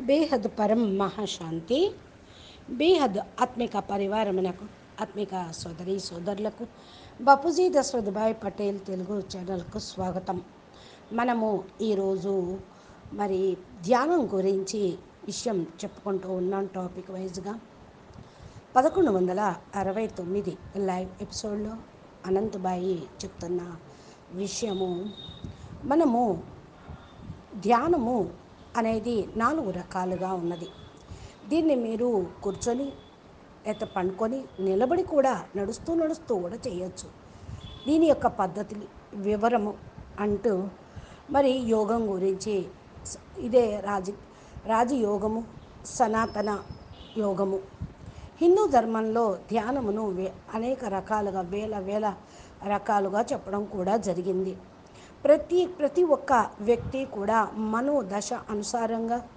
బేహద్ పరం మహాశాంతి బేహద్ ఆత్మిక పరివారమునకు ఆత్మిక సోదరి సోదరులకు బాపూజీ దశరథభాయ్ పటేల్ తెలుగు ఛానల్కు స్వాగతం. మనము ఈరోజు మరి ధ్యానం గురించి విషయం చెప్పుకుంటూ ఉన్నాం టాపిక్ వైజ్గా. పదకొండు వందల అరవై తొమ్మిది లైవ్ ఎపిసోడ్లో అనంతబాయి చెప్తున్న విషయము మనము ధ్యానము అనేది నాలుగు రకాలుగా ఉన్నది. దీన్ని మీరు కూర్చొని లేకపోతే పండుకొని నిలబడి కూడా నడుస్తూ నడుస్తూ కూడా చేయొచ్చు. దీని యొక్క పద్ధతి వివరము అంటూ మరి యోగం గురించి ఇదే రాజ రాజయోగము సనాతన యోగము. హిందూ ధర్మంలో ధ్యానమును అనేక రకాలుగా వేల వేల రకాలుగా చెప్పడం కూడా జరిగింది. ప్రతి ప్రతి ఒక్క వ్యక్తి కూడా మనోదశ అనుసారంగా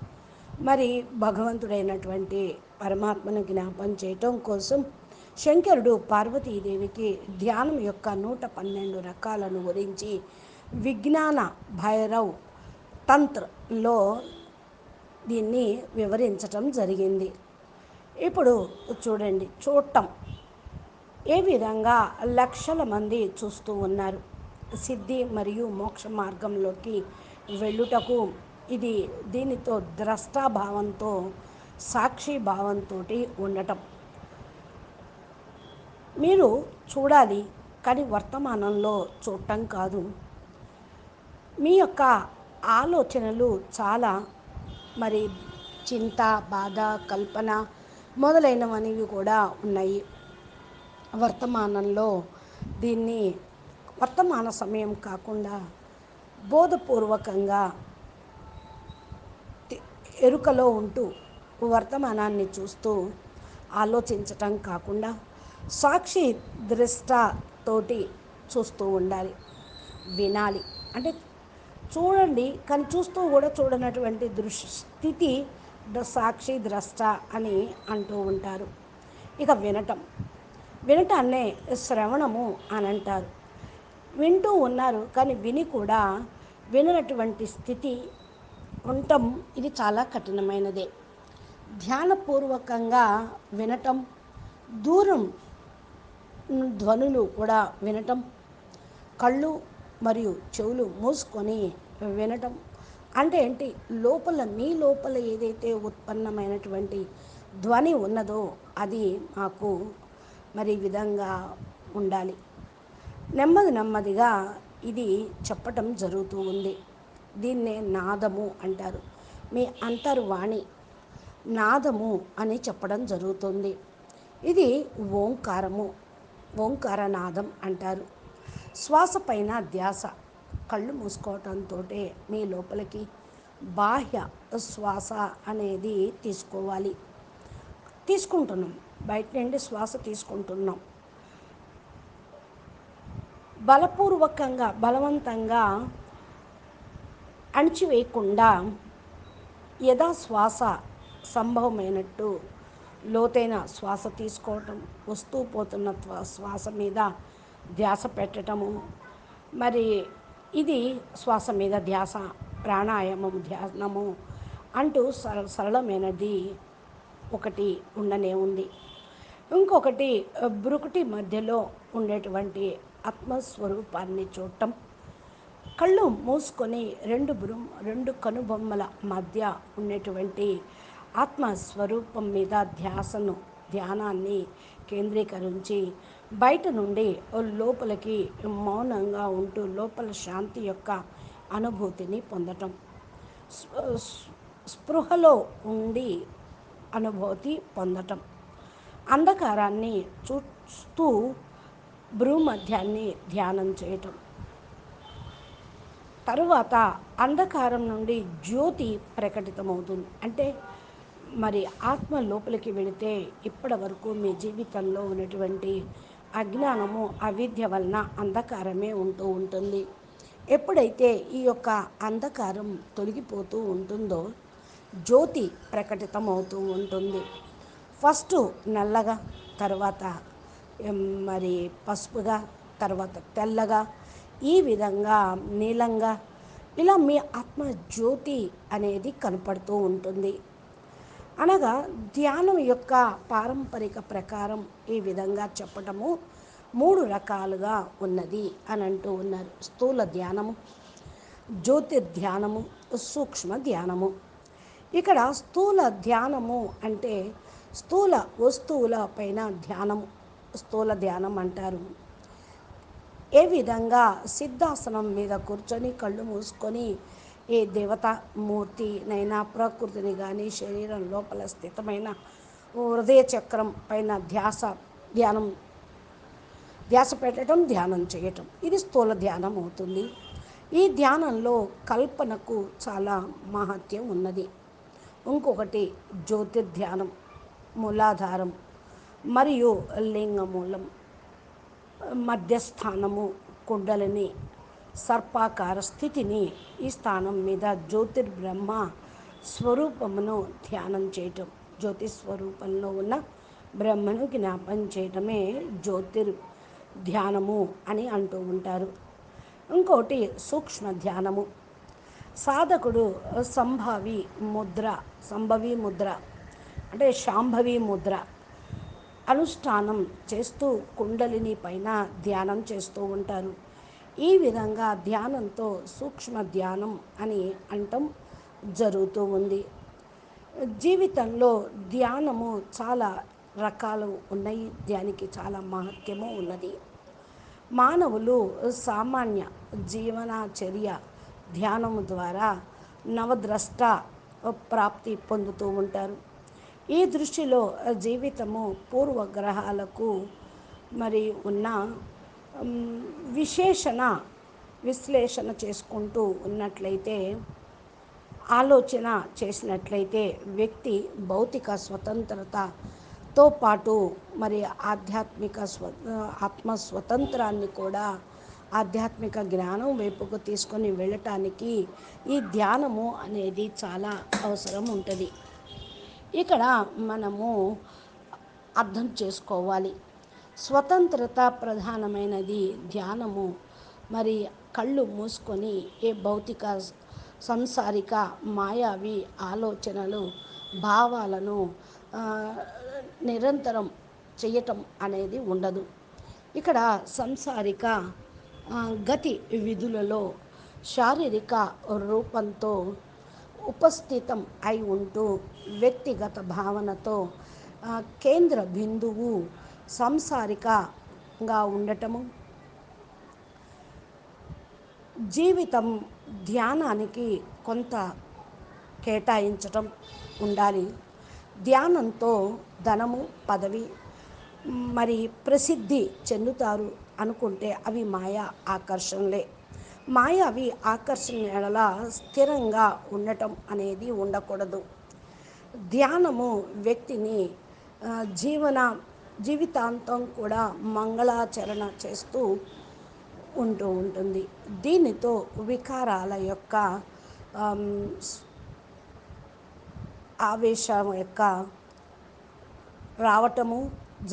మరి భగవంతుడైనటువంటి పరమాత్మను జ్ఞాపం చేయటం కోసం శంకరుడు పార్వతీదేవికి ధ్యానం యొక్క నూట పన్నెండు రకాలను గురించి విజ్ఞాన భైరవ్ తంత్రలో దీన్ని వివరించటం జరిగింది. ఇప్పుడు చూడండి చూడటం. ఏ విధంగా లక్షల మంది చూస్తూ ఉన్నారు. సిద్ధి మరియు మోక్ష మార్గంలోకి వెళ్ళుటకు ఇది దీనితో ద్రష్టాభావంతో సాక్షి భావంతో ఉండటం. మీరు చూడాలి కానీ వర్తమానంలో చూడటం కాదు. మీ యొక్క ఆలోచనలు చాలా మరి చింత బాధ కల్పన మొదలైనవనేవి కూడా ఉన్నాయి. వర్తమానంలో దీన్ని వర్తమాన సమయం కాకుండా బోధపూర్వకంగా ఎరుకలో ఉంటూ వర్తమానాన్ని చూస్తూ ఆలోచించటం కాకుండా సాక్షి దృష్ట తోటి చూస్తూ ఉండాలి. వినాలి. అంటే చూడండి కానీ చూస్తూ కూడా చూడనటువంటి దృష్ స్థితి సాక్షి ద్రష్ట అని అంటూ ఉంటారు. ఇక వినటం. వినటాన్నే శ్రవణము అని అంటారు. వింటూ ఉన్నారు కానీ విని కూడా విననటువంటి స్థితి ఉండటం ఇది చాలా కఠినమైనదే. ధ్యానపూర్వకంగా వినటం దూరం ధ్వనులు కూడా వినటం కళ్ళు మరియు చెవులు మూసుకొని వినటం అంటే ఏంటి? లోపల మీ లోపల ఏదైతే ఉత్పన్నమైనటువంటి ధ్వని ఉన్నదో అది మాకు మరి విధంగా ఉండాలి. నెమ్మది నెమ్మదిగా ఇది చెప్పటం జరుగుతూ ఉంది. దీన్నే నాదము అంటారు. మీ అంతర్వాణి నాదము అని చెప్పడం జరుగుతుంది. ఇది ఓంకారము ఓంకార నాదం అంటారు. శ్వాస పైన ధ్యాస కళ్ళు మూసుకోవటంతో మీ లోపలికి బాహ్య శ్వాస అనేది తీసుకోవాలి. తీసుకుంటున్నాం. బయట నుండి శ్వాస తీసుకుంటున్నాం. బలపూర్వకంగా బలవంతంగా అణిచివేయకుండా యథా శ్వాస సంభవమైనట్టు లోతైన శ్వాస తీసుకోవటం వస్తూ పోతున్న త్వ- శ్వాస మీద ధ్యాస పెట్టటము. మరి ఇది శ్వాస మీద ధ్యాస ప్రాణాయామం ధ్యానము అంటూ సరళ సరళమైనది ఒకటి ఉండనే ఉంది. ఇంకొకటి బ్రుకుటి మధ్యలో ఉండేటువంటి ఆత్మస్వరూపాన్ని చూడటం. కళ్ళు మూసుకొని రెండు బృ రెండు కనుబొమ్మల మధ్య ఉండేటువంటి ఆత్మస్వరూపం మీద ధ్యాసను ధ్యానాన్ని కేంద్రీకరించి బయట నుండి లోపలికి మౌనంగా ఉంటూ లోపల శాంతి యొక్క అనుభూతిని పొందటం. స్పృహలో ఉండి అనుభూతి పొందటం. అంధకారాన్ని చూస్తూ భ్రూమధ్యాన్ని ధ్యానం చేయటం. తరువాత అంధకారం నుండి జ్యోతి ప్రకటితమవుతుంది. అంటే మరి ఆత్మ లోపలికి వెళితే ఇప్పటి వరకు మీ జీవితంలో ఉన్నటువంటి అజ్ఞానము అవిద్య వలన అంధకారమే ఉంటూ ఉంటుంది. ఎప్పుడైతే ఈ యొక్క అంధకారం తొలగిపోతూ ఉంటుందో జ్యోతి ప్రకటితమవుతూ ఉంటుంది. ఫస్ట్ నల్లగా తర్వాత మరి పసుపుగా తర్వాత తెల్లగా ఈ విధంగా నీలంగా ఇలా మీ ఆత్మ జ్యోతి అనేది కనపడుతూ ఉంటుంది. అనగా ధ్యానం యొక్క పారంపరిక ప్రకారం ఈ విధంగా చెప్పటము మూడు రకాలుగా ఉన్నది అని అంటూ ఉన్నారు. స్థూల ధ్యానము జ్యోతి ధ్యానము సూక్ష్మ ధ్యానము. ఇక్కడ స్థూల ధ్యానము అంటే స్థూల వస్తువుల పైన ధ్యానము. స్థూల ధ్యానం అంటారు. ఏ విధంగా సిద్ధాసనం మీద కూర్చొని కళ్ళు మూసుకొని ఏ దేవతా మూర్తినైనా ప్రకృతిని కానీ శరీరం లోపల స్థితమైన హృదయ చక్రం పైన ధ్యాస ధ్యానం ధ్యాస పెట్టడం ధ్యానం చేయటం. ఇది స్థూల ధ్యానం అవుతుంది. ఈ ధ్యానంలో కల్పనకు చాలా మహత్యం ఉన్నది. ఇంకొకటి జ్యోతిర్ధ్యానం మూలాధారం. మరియు లింగమూలం మధ్యస్థానము కుండలిని సర్పాకార స్థితిని ఈ స్థానం మీద జ్యోతిర్బ్రహ్మ స్వరూపమును ధ్యానం చేయటం. జ్యోతి స్వరూపంలో ఉన్న బ్రహ్మను జ్ఞాపం చేయటమే జ్యోతిర్ ధ్యానము అని అంటూ ఉంటారు. ఇంకోటి సూక్ష్మ ధ్యానము. సాధకుడు సంభావి ముద్ర సంభవి ముద్ర అంటే శాంభవి ముద్ర అనుష్ఠానం చేస్తూ కుండలిని పైన ధ్యానం చేస్తూ ఉంటారు. ఈ విధంగా ధ్యానంతో సూక్ష్మ ధ్యానం అని అంటం జరుగుతూ ఉంది. జీవితంలో ధ్యానము చాలా రకాలు ఉన్నాయి. దానికి చాలా మహత్యము ఉన్నది. మానవులు సామాన్య జీవనచర్య ధ్యానము ద్వారా నవద్రష్ట ప్రాప్తి పొందుతూ ఉంటారు. ఈ దృష్టిలో జీవితము పూర్వగ్రహాలకు మరి ఉన్న విశేషణ విశ్లేషణ చేసుకుంటూ ఉన్నట్లయితే ఆలోచన చేసినట్లయితే వ్యక్తి భౌతిక స్వతంత్రతతో పాటు మరి ఆధ్యాత్మిక స్వ ఆత్మ స్వతంత్రాన్ని కూడా ఆధ్యాత్మిక జ్ఞానం వైపుకు తీసుకొని వెళ్ళటానికి ఈ ధ్యానము అనేది చాలా అవసరం ఉంటుంది. ఇక్కడ మనము అర్థం చేసుకోవాలి. స్వతంత్రత ప్రధానమైనది ధ్యానము. మరి కళ్ళు మూసుకొని ఏ భౌతిక సంసారిక మాయావి ఆలోచనలు భావాలను నిరంతరం చేయటం అనేది ఉండదు. ఇక్కడ సంసారిక గతి విధులలో శారీరక రూపంతో ఉపస్థితం అయి ఉంటూ వ్యక్తిగత భావనతో కేంద్ర బిందువు సంసారికగా ఉండటము. జీవితం ధ్యానానికి కొంత కేటాయించటం ఉండాలి. ధ్యానంతో ధనము పదవి మరి ప్రసిద్ధి చెందుతారు అనుకుంటే అవి మాయా ఆకర్షణలే. మాయావి ఆకర్షణల స్థిరంగా ఉండటం అనేది ఉండకూడదు. ధ్యానము వ్యక్తిని జీవన జీవితాంతం కూడా మంగళాచరణ చేస్తూ ఉంటూ ఉంటుంది. దీనితో వికారాల యొక్క ఆవేశం యొక్క రావటము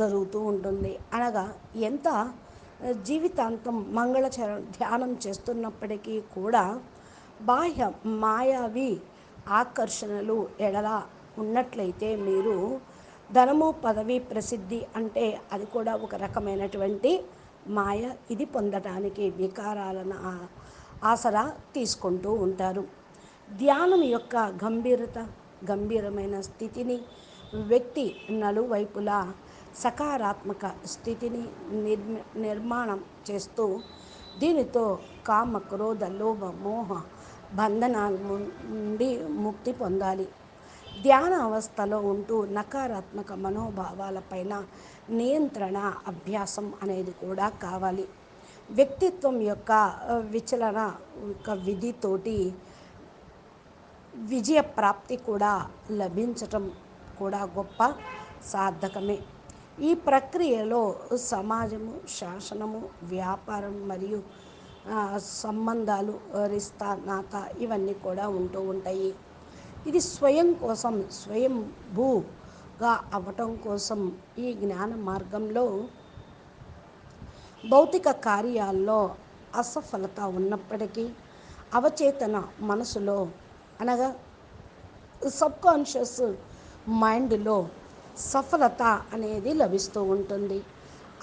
జరుగుతూ ఉంటుంది. అనగా ఎంత జీవితాంతం మంగళచర ధ్యానం చేస్తున్నప్పటికీ కూడా బాహ్య మాయావి ఆకర్షణలు ఎడల ఉన్నట్లయితే మీరు ధనము పదవి ప్రసిద్ధి అంటే అది కూడా ఒక రకమైనటువంటి మాయ ఇది పొందటానికి వికారాలను ఆసరా తీసుకుంటూ ఉంటారు. ధ్యానం యొక్క గంభీరత గంభీరమైన స్థితిని వ్యక్తి నలువైపులా సకారాత్మక స్థితిని నిర్మి నిర్మాణం చేస్తూ దీనితో కామ క్రోధ లోభ మోహ బంధనాల నుండి ముక్తి పొందాలి. ధ్యాన అవస్థలో ఉంటూ నకారాత్మక మనోభావాలపైన నియంత్రణ అభ్యాసం అనేది కూడా కావాలి. వ్యక్తిత్వం యొక్క విచలన యొక్క విధితోటి విజయ ప్రాప్తి కూడా లభించటం కూడా గొప్ప సాధకమే. ఈ ప్రక్రియలో సమాజము శాసనము వ్యాపారం మరియు సంబంధాలు రిస్తా నాత ఇవన్నీ కూడా ఉంటూ ఉంటాయి. ఇది స్వయం కోసం స్వయం భూగా అవ్వటం కోసం ఈ జ్ఞాన మార్గంలో భౌతిక కార్యాల్లో అసఫలత ఉన్నప్పటికీ అవచేతన మనసులో అనగా సబ్కాన్షియస్ మైండ్లో సఫలత అనేది లభిస్తూ ఉంటుంది.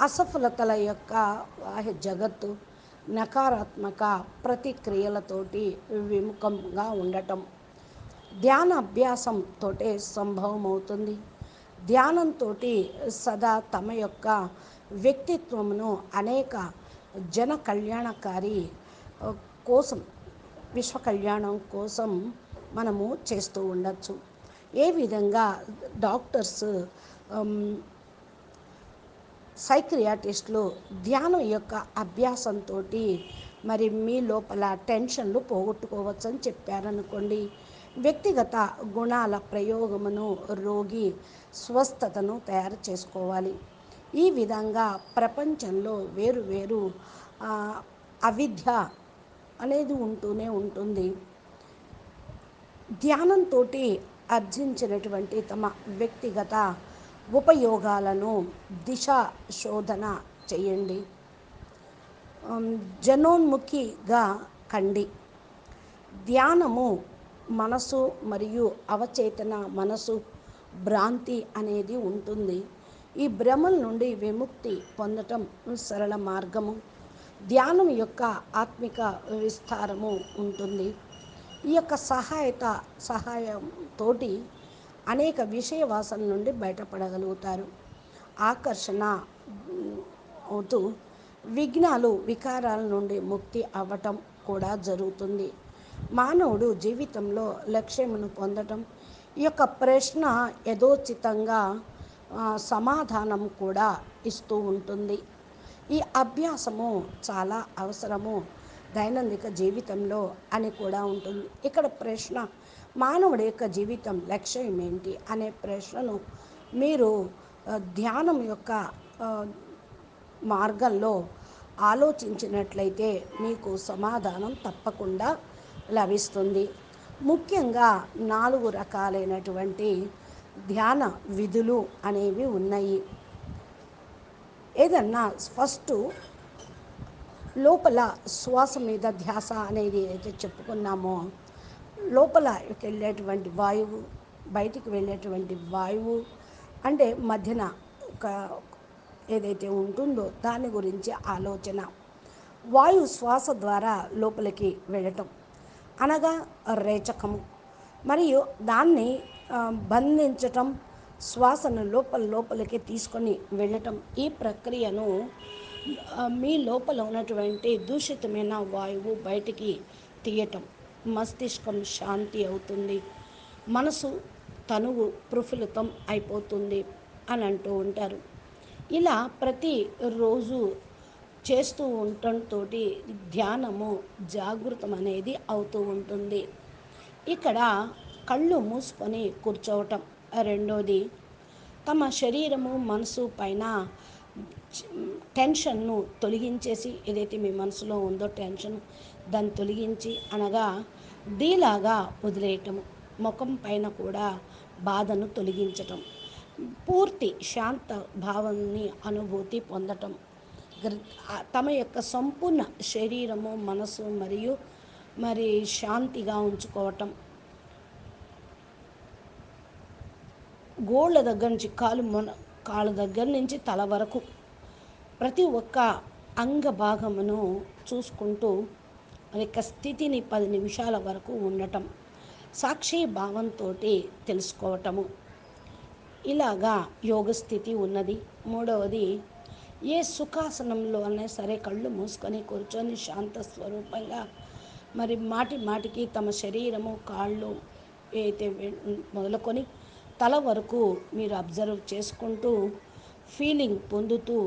అసఫలతల యొక్క బాహ్య జగత్తు నకారాత్మక ప్రతిక్రియలతోటి విముఖంగా ఉండటం. ధ్యాన అభ్యాసంతో సంభవం అవుతుంది ధ్యానంతో సదా తమ యొక్క వ్యక్తిత్వమును అనేక జన కళ్యాణకారి కోసం విశ్వ కళ్యాణం కోసం మనము చేస్తూ ఉండొచ్చు. ఏ విధంగా డాక్టర్స్ సైక్రియాటిస్టులు ధ్యానం యొక్క అభ్యాసంతో మరి మీ లోపల టెన్షన్లు పోగొట్టుకోవచ్చు అని చెప్పారనుకోండి. వ్యక్తిగత గుణాల ప్రయోగమును రోగి స్వస్థతను తయారు చేసుకోవాలి. ఈ విధంగా ప్రపంచంలో వేరు వేరు అవిద్య అనేది ఉంటూనే ఉంటుంది. ధ్యానంతో అర్జించినటువంటి తమ వ్యక్తిగత ఉపయోగాలను దిశ శోధన చేయండి జనోన్ముఖిగా కండి. ధ్యానము మనసు మరియు అవచేతన మనసు భ్రాంతి అనేది ఉంటుంది. ఈ భ్రమల నుండి విముక్తి పొందటం సరళ మార్గము. ధ్యానం యొక్క ఆత్మిక విస్తారము ఉంటుంది. ఈ యొక్క సహాయత సహాయంతోటి అనేక విషయ వాసన నుండి బయటపడగలుగుతారు. ఆకర్షణ అవుతూ విఘ్నాలు వికారాల నుండి ముక్తి అవ్వటం కూడా జరుగుతుంది. మానవుడు జీవితంలో లక్ష్యమును పొందటం ఈ యొక్క ప్రశ్న యథోచితంగా సమాధానం కూడా ఇస్తూ ఉంటుంది. ఈ అభ్యాసము చాలా అవసరము. దైనందిక జీవితంలో అని కూడా ఉంటుంది. ఇక్కడ ప్రశ్న మానవుడి యొక్క జీవితం లక్ష్యం ఏంటి అనే ప్రశ్నను మీరు ధ్యానం యొక్క మార్గంలో ఆలోచించినట్లయితే మీకు సమాధానం తప్పకుండా లభిస్తుంది. ముఖ్యంగా నాలుగు రకాలైనటువంటి ధ్యాన విధులు అనేవి ఉన్నాయి. ఏదన్నా ఫస్ట్ లోపల శ్వాస మీద ధ్యాస అనేది అయితే చెప్పుకున్నామో లోపల వెళ్ళేటువంటి వాయువు బయటికి వెళ్ళేటువంటి వాయువు అంటే మధ్యన ఒక ఏదైతే ఉంటుందో దాని గురించి ఆలోచన. వాయు శ్వాస ద్వారా లోపలికి వెళ్ళటం. అనగా రేచకము. మరియు దాన్ని బంధించటం శ్వాసను లోపల లోపలికి తీసుకొని వెళ్ళటం ఈ ప్రక్రియను మీ లోపల ఉన్నటువంటి దూషితమైన వాయువు బయటికి తీయటం. మస్తిష్కం శాంతి అవుతుంది. మనసు తనువు ప్రఫుల్లితం అయిపోతుంది అని అంటూ ఉంటారు. ఇలా ప్రతి రోజు చేస్తూ ఉండటంతో ధ్యానము జాగృతం అనేది అవుతూ ఉంటుంది. ఇక్కడ కళ్ళు మూసుకొని కూర్చోవటం రెండోది తమ శరీరము మనసు పైన టెన్షన్ను తొలగించేసి ఏదైతే మీ మనసులో ఉందో టెన్షన్ దాన్ని తొలగించి అనగా డీలాగా వదిలేయటం ముఖం పైన కూడా బాధను తొలగించటం పూర్తి శాంత భావాన్ని అనుభూతి పొందటం తమ యొక్క సంపూర్ణ శరీరము మనసు మరియు మరి శాంతిగా ఉంచుకోవటం. గోళ్ళ దగ్గర నుంచి కాలు మొన కాళ్ళ దగ్గర నుంచి తల వరకు ప్రతి ఒక్క అంగ భాగమును చూసుకుంటూ యొక్క స్థితిని పది నిమిషాల వరకు ఉండటం సాక్షి భావంతో తెలుసుకోవటము. ఇలాగా యోగ స్థితి ఉన్నది. మూడవది ఏ సుఖాసనంలో అనే సరే కళ్ళు మూసుకొని కూర్చొని శాంత స్వరూపంగా మరి మాటి మాటికి తమ శరీరము కాళ్ళు అయితే మొదలుకొని తల వరకు మీరు అబ్జర్వ్ చేసుకుంటూ ఫీలింగ్ పొందుతూ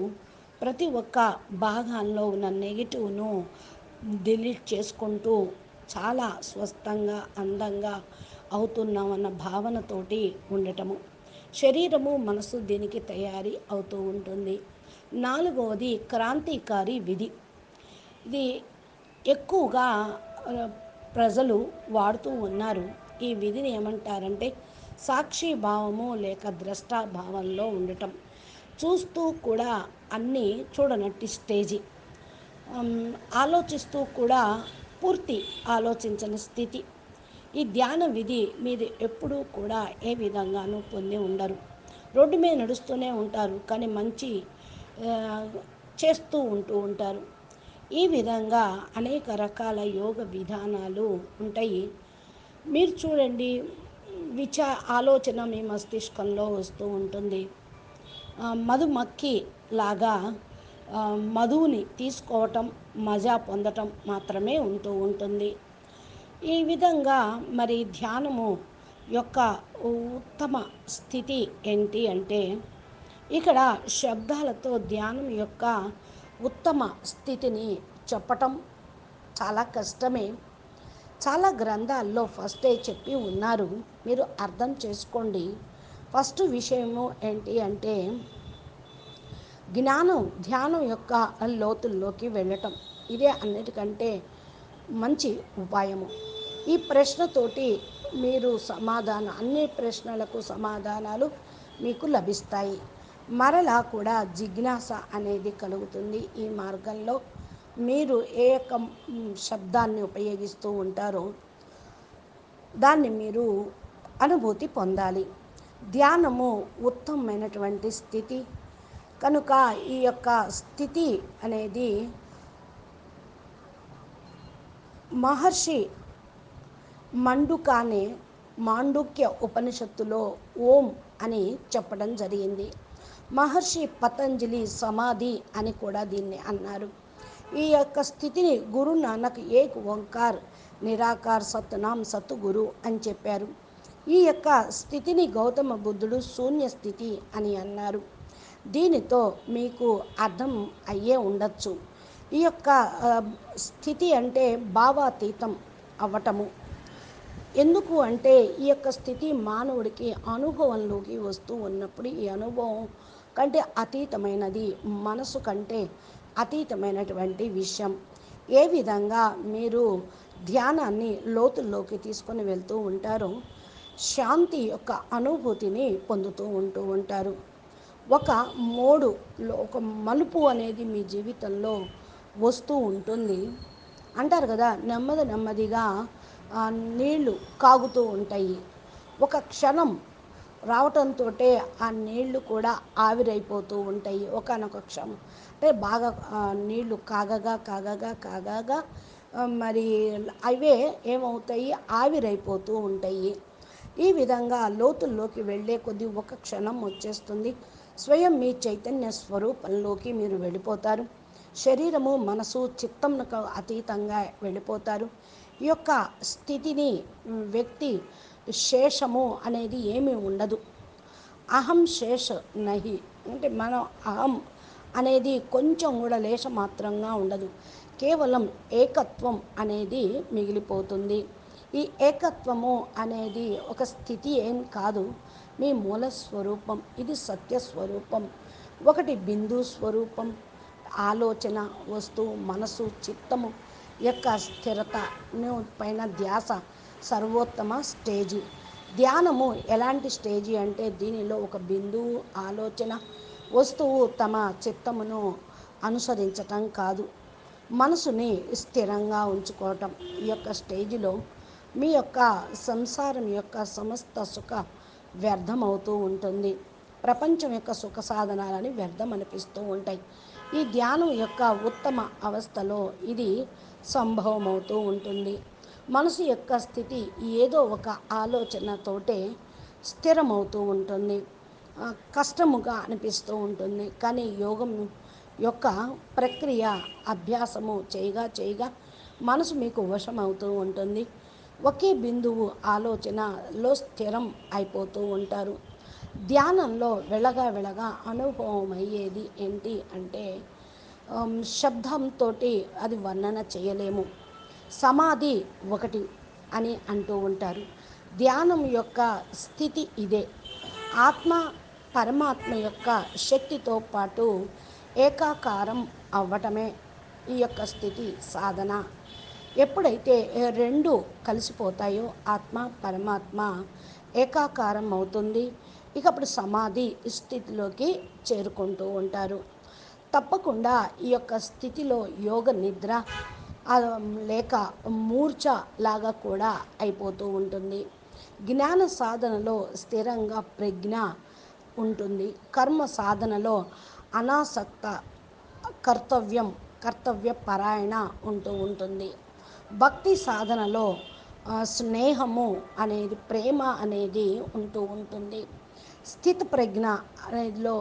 ప్రతి ఒక్క భాగాల్లో ఉన్న నెగిటివ్ను డిలీట్ చేసుకుంటూ చాలా స్వస్థంగా అందంగా అవుతున్నామన్న భావనతోటి ఉండటము. శరీరము మనసు దీనికి తయారీ అవుతూ ఉంటుంది. నాలుగవది క్రాంతికారి విధి. ఇది ఎక్కువగా ప్రజలు వాడుతూ ఉన్నారు. ఈ విధిని ఏమంటారంటే సాక్షి భావము లేక ద్రష్ట భావంలో ఉండటం. చూస్తూ కూడా అన్నీ చూడనట్టి స్టేజీ. ఆలోచిస్తూ కూడా పూర్తి ఆలోచించని స్థితి. ఈ ధ్యాన విధి మీరు ఎప్పుడూ కూడా ఏ విధంగానూ పొంది ఉండరు. రోడ్డు మీద నడుస్తూనే ఉంటారు కానీ మంచి చేస్తూ ఉంటూ ఉంటారు. ఈ విధంగా అనేక రకాల యోగ విధానాలు ఉంటాయి. మీరు చూడండి విచా ఆలోచన మీ మస్తిష్కంలో వస్తూ ఉంటుంది. మధుమక్కి లాగా మధువుని తీసుకోవటం మజా పొందటం మాత్రమే ఉంటూ ఉంటుంది. ఈ విధంగా మరి ధ్యానము యొక్క ఉత్తమ స్థితి ఏంటి అంటే ఇక్కడ శబ్దాలతో ధ్యానం యొక్క ఉత్తమ స్థితిని చెప్పటం చాలా కష్టమే. చాలా గ్రంథాల్లో ఫస్టే చెప్పి ఉన్నారు. మీరు అర్థం చేసుకోండి. ఫస్ట్ విషయము ఏంటి అంటే జ్ఞానం ధ్యానం యొక్క లోతుల్లోకి వెళ్ళటం. ఇదే అన్నిటికంటే మంచి ఉపాయము. ఈ ప్రశ్నతోటి మీరు సమాధానం అన్ని ప్రశ్నలకు సమాధానాలు మీకు లభిస్తాయి. మరలా కూడా జిజ్ఞాస అనేది కలుగుతుంది ఈ మార్గంలో. మీరు ఏ యొక్క శబ్దాన్ని ఉపయోగిస్తూ ఉంటారో దాన్ని మీరు అనుభూతి పొందాలి. ధ్యానము ఉత్తమమైనటువంటి స్థితి. కనుక ఈ యొక్క స్థితి అనేది మహర్షి మండుకానే మాండుక్య ఉపనిషత్తులో ఓం అని చెప్పడం జరిగింది. మహర్షి పతంజలి సమాధి అని కూడా దీన్ని అన్నారు. ఈ యొక్క స్థితిని గురు నానక్ ఏక్ ఓంకార్ నిరాకార్ సత్నాం సత్ గురు అని చెప్పారు. ఈ యొక్క స్థితిని గౌతమ బుద్ధుడు శూన్య స్థితి అని అన్నారు. దీనితో మీకు అర్థం అయ్యే ఉండొచ్చు. ఈ యొక్క స్థితి అంటే భావాతీతం అవ్వటము. ఎందుకు అంటే ఈ యొక్క స్థితి మానవుడికి అనుభవంలోకి వస్తూ ఉన్నప్పుడు ఈ అనుభవం కంటే అతీతమైనది మనసు కంటే అతీతమైనటువంటి విషయం. ఏ విధంగా మీరు ధ్యానాన్ని లోతుల్లోకి తీసుకొని వెళ్తూ ఉంటారో శాంతి యొక్క అనుభూతిని పొందుతూ ఉంటూ ఉంటారు. ఒక మోడు ఒక మలుపు అనేది మీ జీవితంలో వస్తూ ఉంటుంది. అంటారు కదా నెమ్మది నెమ్మదిగా నీళ్ళు కాగుతూ ఉంటాయి. ఒక క్షణం రావటంతో ఆ నీళ్ళు కూడా ఆవిరైపోతూ ఉంటాయి. ఒకనొక క్షణం. అంటే బాగా నీళ్ళు కాగగా కాగగా కాగగా మరి అవే ఏమవుతాయి? ఆవిరైపోతూ ఉంటాయి. ఈ విధంగా లోతుల్లోకి వెళ్ళే కొద్దీ ఒక క్షణం వచ్చేస్తుంది. స్వయం మీ చైతన్య స్వరూపంలోకి మీరు వెళ్ళిపోతారు. శరీరము మనసు చిత్తంకు అతీతంగా వెళ్ళిపోతారు. ఈ యొక్క స్థితిని వ్యక్తి శేషము అనేది ఏమీ ఉండదు. అహం శేష నహి. అంటే మనం అహం అనేది కొంచెం కూడా లేశ మాత్రంగా ఉండదు. కేవలం ఏకత్వం అనేది మిగిలిపోతుంది. ఈ ఏకత్వము అనేది ఒక స్థితి ఏం కాదు. మీ మూల స్వరూపం ఇది సత్య స్వరూపం. ఒకటి బిందు స్వరూపం ఆలోచన వస్తువు మనసు చిత్తము యొక్క స్థిరత పైన ధ్యాస సర్వోత్తమ స్టేజీ. ధ్యానము ఎలాంటి స్టేజీ అంటే దీనిలో ఒక బిందువు ఆలోచన వస్తువు తమ చిత్తమును అనుసరించటం కాదు. మనసుని స్థిరంగా ఉంచుకోవటం ఈ యొక్క స్టేజిలో మీ యొక్క సంసారం యొక్క సమస్త సుఖ వ్యర్థమవుతూ ఉంటుంది. ప్రపంచం యొక్క సుఖ సాధనాలని వ్యర్థం అనిపిస్తూ ఉంటాయి. ఈ ధ్యానం యొక్క ఉత్తమ అవస్థలో ఇది సంభవమవుతూ ఉంటుంది. మనసు యొక్క స్థితి ఏదో ఒక ఆలోచనతోటే స్థిరమవుతూ ఉంటుంది. కష్టముగా అనిపిస్తూ ఉంటుంది. కానీ యోగం యొక్క ప్రక్రియ అభ్యాసము చేయగా చేయగా మనసు మీకు వశమవుతూ ఉంటుంది. ఒకే బిందువు ఆలోచనలో స్థిరం అయిపోతూ ఉంటారు. ధ్యానంలో వెళ్ళగా వెళ్ళగా అనుభవం అయ్యేది ఏంటి అంటే శబ్దంతో అది వర్ణన చేయలేము. సమాధి ఒకటి అని అంటూ ఉంటారు. ధ్యానం యొక్క స్థితి ఇదే. ఆత్మ పరమాత్మ యొక్క శక్తితో పాటు ఏకాకారం అవ్వటమే ఈ యొక్క స్థితి సాధన. ఎప్పుడైతే రెండు కలిసిపోతాయో ఆత్మ పరమాత్మ ఏకాకారం అవుతుంది ఇక అప్పుడు సమాధి స్థితిలోకి చేరుకుంటూ ఉంటారు. తప్పకుండా ఈ యొక్క స్థితిలో యోగ నిద్ర లేక మూర్ఛ లాగా కూడా అయిపోతూ ఉంటుంది. జ్ఞాన సాధనలో స్థిరంగా ప్రజ్ఞ ఉంటుంది. కర్మ సాధనలో అనాసక్త కర్తవ్యం కర్తవ్య పరాయణ ఉంటూ ఉంటుంది. భక్తి సాధనలో స్నేహము అనేది ప్రేమ అనేది ఉంటూ ఉంటుంది. స్థిత ప్రజ్ఞ అనేదిలో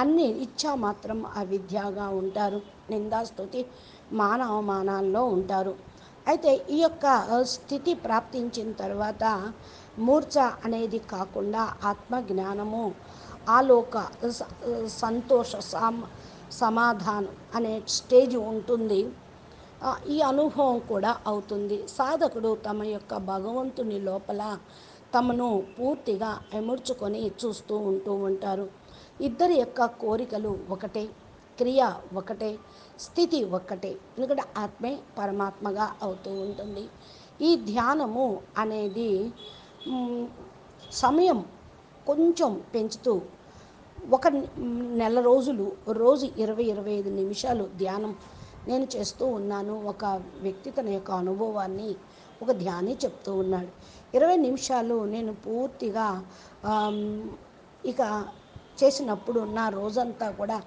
అన్ని ఇచ్చా మాత్రం అవిద్యగా ఉంటారు. నిందాస్తుతి మాన అవమానాల్లో ఉంటారు. అయితే ఈ యొక్క స్థితి ప్రాప్తించిన తర్వాత మూర్ఛ అనేది కాకుండా ఆత్మజ్ఞానము ఆలోక సంతోష సమాధానం అనే స్టేజ్ ఉంటుంది. ఈ అనుభవం కూడా అవుతుంది. సాధకుడు తమ యొక్క భగవంతుని లోపల తమను పూర్తిగా ఎముర్చుకొని చూస్తూ ఉంటూ ఉంటారు. ఇద్దరి యొక్క కోరికలు ఒకటే క్రియ ఒకటే స్థితి ఒక్కటే ఎందుకంటే ఆత్మే పరమాత్మగా అవుతూ ఉంటుంది. ఈ ధ్యానము అనేది సమయం కొంచెం పెంచుతూ ఒక నెల రోజులు రోజు ఇరవై ఇరవై ఐదు నిమిషాలు ధ్యానం నేను చేస్తూ ఉన్నాను. ఒక వ్యక్తి తన యొక్క అనుభవాన్ని ఒక ధ్యాని చెప్తూ ఉన్నాడు. ఇరవై నిమిషాలు నేను పూర్తిగా ఇక చేసినప్పుడు నా రోజంతా కూడా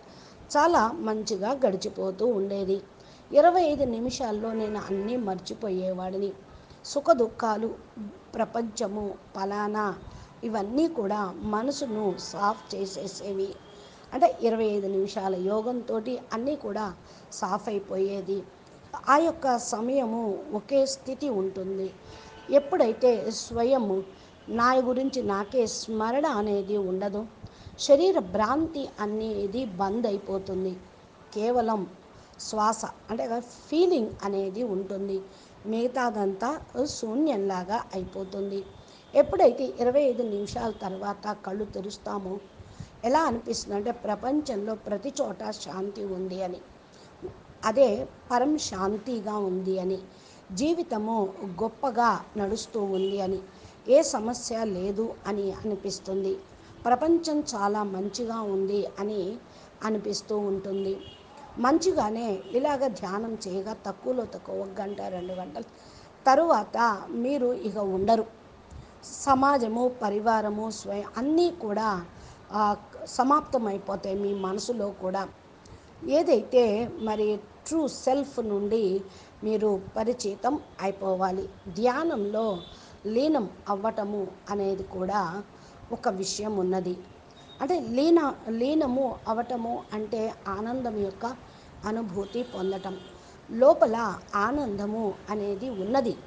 చాలా మంచిగా గడిచిపోతూ ఉండేది. ఇరవై ఐదు నిమిషాల్లో నేను అన్నీ మర్చిపోయేవాడిని. సుఖ దుఃఖాలు ప్రపంచము ఫలానా ఇవన్నీ కూడా మనసును సాఫ్ చేసేసేవి. అంటే ఇరవై ఐదు నిమిషాల యోగంతో అన్నీ కూడా సాఫ్ అయిపోయేది. ఆ యొక్క సమయము ఒకే స్థితి ఉంటుంది. ఎప్పుడైతే స్వయం నా గురించి నాకే స్మరణ అనేది ఉండదు శరీర భ్రాంతి అనేది బంద్ అయిపోతుంది. కేవలం శ్వాస అంటే ఫీలింగ్ అనేది ఉంటుంది. మిగతాదంతా శూన్యంలాగా అయిపోతుంది. ఎప్పుడైతే ఇరవై ఐదు నిమిషాల తర్వాత కళ్ళు తెరుస్తామో ఎలా అనిపిస్తుంది అంటే ప్రపంచంలో ప్రతి చోట శాంతి ఉంది అని. అదే పరం శాంతిగా ఉంది అని. జీవితము గొప్పగా నడుస్తూ ఉంది అని. ఏ సమస్య లేదు అని అనిపిస్తుంది. ప్రపంచం చాలా మంచిగా ఉంది అని అనిపిస్తూ ఉంటుంది. మంచిగానే ఇలాగ ధ్యానం చేయగా తక్కువలో తక్కువ ఒక గంట రెండు గంటలు తరువాత మీరు ఇక ఉండరు. సమాజము పరివారము స్వయం అన్నీ కూడా సమాప్తమైపోతాయి మీ మనసులో కూడా. ఏదైతే మరి ట్రూ సెల్ఫ్ నుండి మీరు పరిచితం అయిపోవాలి ధ్యానంలో లీనం అవ్వటము అనేది కూడా ఒక విషయం ఉన్నది. అంటే లీన లీనము అవటము అంటే ఆనందం యొక్క అనుభూతి పొందటం. లోపల ఆనందము అనేది ఉన్నది.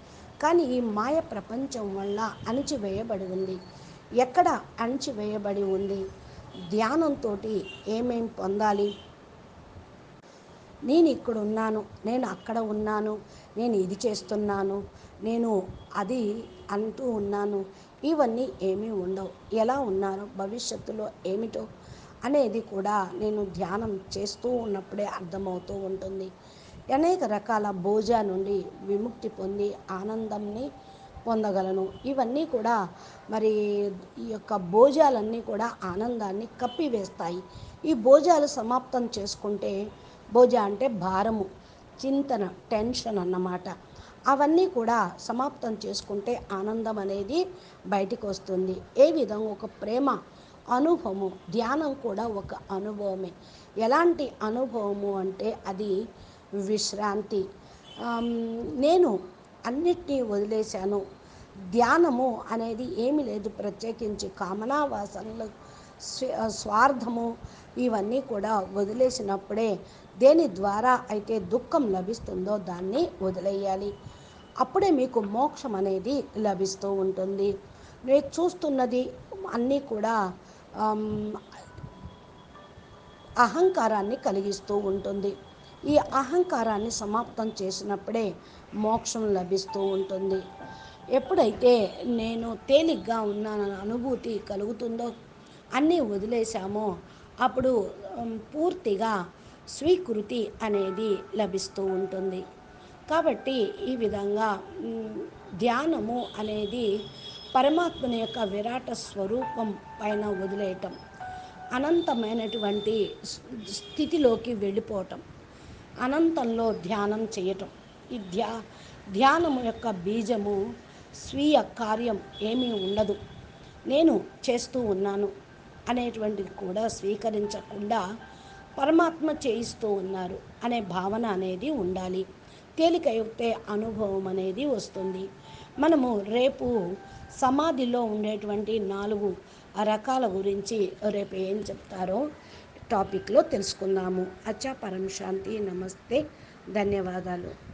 కానీ ఈ మాయ ప్రపంచం వల్ల అణిచివేయబడి ఉంది. ఎక్కడ అణిచివేయబడి ఉంది? ధ్యానంతో ఏమేం పొందాలి? నేను ఇక్కడ ఉన్నాను నేను అక్కడ ఉన్నాను నేను ఇది చేస్తున్నాను నేను అది అంటూ ఉన్నాను. ఇవన్నీ ఏమీ ఉండవు. ఎలా ఉన్నాను? భవిష్యత్తులో ఏమిటో అనేది కూడా నేను ధ్యానం చేస్తూ ఉన్నప్పుడే అర్థమవుతూ ఉంటుంది. అనేక రకాల భోజ నుండి విముక్తి పొంది ఆనందంని పొందగలను. ఇవన్నీ కూడా మరి ఈ యొక్క భోజాలన్నీ కూడా ఆనందాన్ని కప్పివేస్తాయి. ఈ భోజాలు సమాప్తం చేసుకుంటే భోజ అంటే భారము చింతన టెన్షన్ అన్నమాట. అవన్నీ కూడా సమాప్తం చేసుకుంటే ఆనందం అనేది బయటికి వస్తుంది ఏ విధంగా ఒక ప్రేమ అనుభవము ధ్యానం కూడా ఒక అనుభవమే. ఎలాంటి అనుభవము అంటే అది విశ్రాంతి. నేను అన్నిటినీ వదిలేశాను. ధ్యానము అనేది ఏమి లేదు. ప్రత్యేకించి కామనా వాసనలు స్వార్థము ఇవన్నీ కూడా వదిలేసినప్పుడే దేని ద్వారా అయితే దుఃఖం లభిస్తుందో దాన్ని వదిలేయాలి. అప్పుడే మీకు మోక్షం అనేది లభిస్తూ ఉంటుంది. నేను చూస్తున్నది అన్నీ కూడా అహంకారాన్ని కలిగిస్తూ ఉంటుంది. ఈ అహంకారాన్ని సమాప్తం చేసినప్పుడే మోక్షం లభిస్తూ ఉంటుంది. ఎప్పుడైతే నేను తేలిగ్గా ఉన్నానన్న అనుభూతి కలుగుతుందో అన్నీ వదిలేశామో అప్పుడు పూర్తిగా స్వీకృతి అనేది లభిస్తూ ఉంటుంది. కాబట్టి ఈ విధంగా ధ్యానము అనేది పరమాత్మని యొక్క విరాట స్వరూపం పైన వదిలేయటం అనంతమైనటువంటి స్థితిలోకి వెళ్ళిపోవటం అనంతంలో ధ్యానం చేయటం. ఈ ధ్యా ధ్యానము యొక్క బీజము స్వీయ కార్యం ఏమీ ఉండదు. నేను చేస్తూ ఉన్నాను అనేటువంటిది కూడా స్వీకరించకుండా పరమాత్మ చేయిస్తూ ఉన్నారు అనే భావన అనేది ఉండాలి. తేలికైతే అనుభవం అనేది వస్తుంది. మనము రేపు సమాధిలో ఉండేటువంటి నాలుగు రకాల గురించి రేపు ఏం చెప్తారో టాపిక్లో తెలుసుకుందాము. అచ్చా పరం శాంతి నమస్తే. ధన్యవాదాలు.